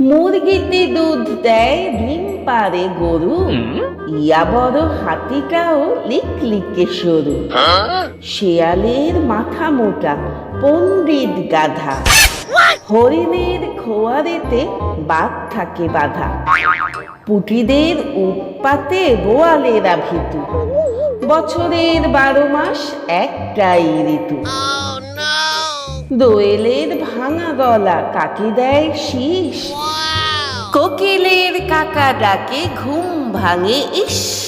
মুরগিতে দুধ দেয় ডিম পারে গরু। ইয়া বড় হাতিটাও লিক লিকে সরু হ্যাঁ? শেয়ালের মাথা মোটা পণ্ডিত গাধা। হরিণের খোয়ারেতে বাদ থাকে বাধা পুটিদের উৎপাতে বোয়ালেরা ভীতু। বছরের বারো মাস একটাই ঋতু। দোয়েলের ভাঙা গলা কাকে দেয় শীষ? কোকিলের কাকা ডাকে ঘুম ভাঙে ইস।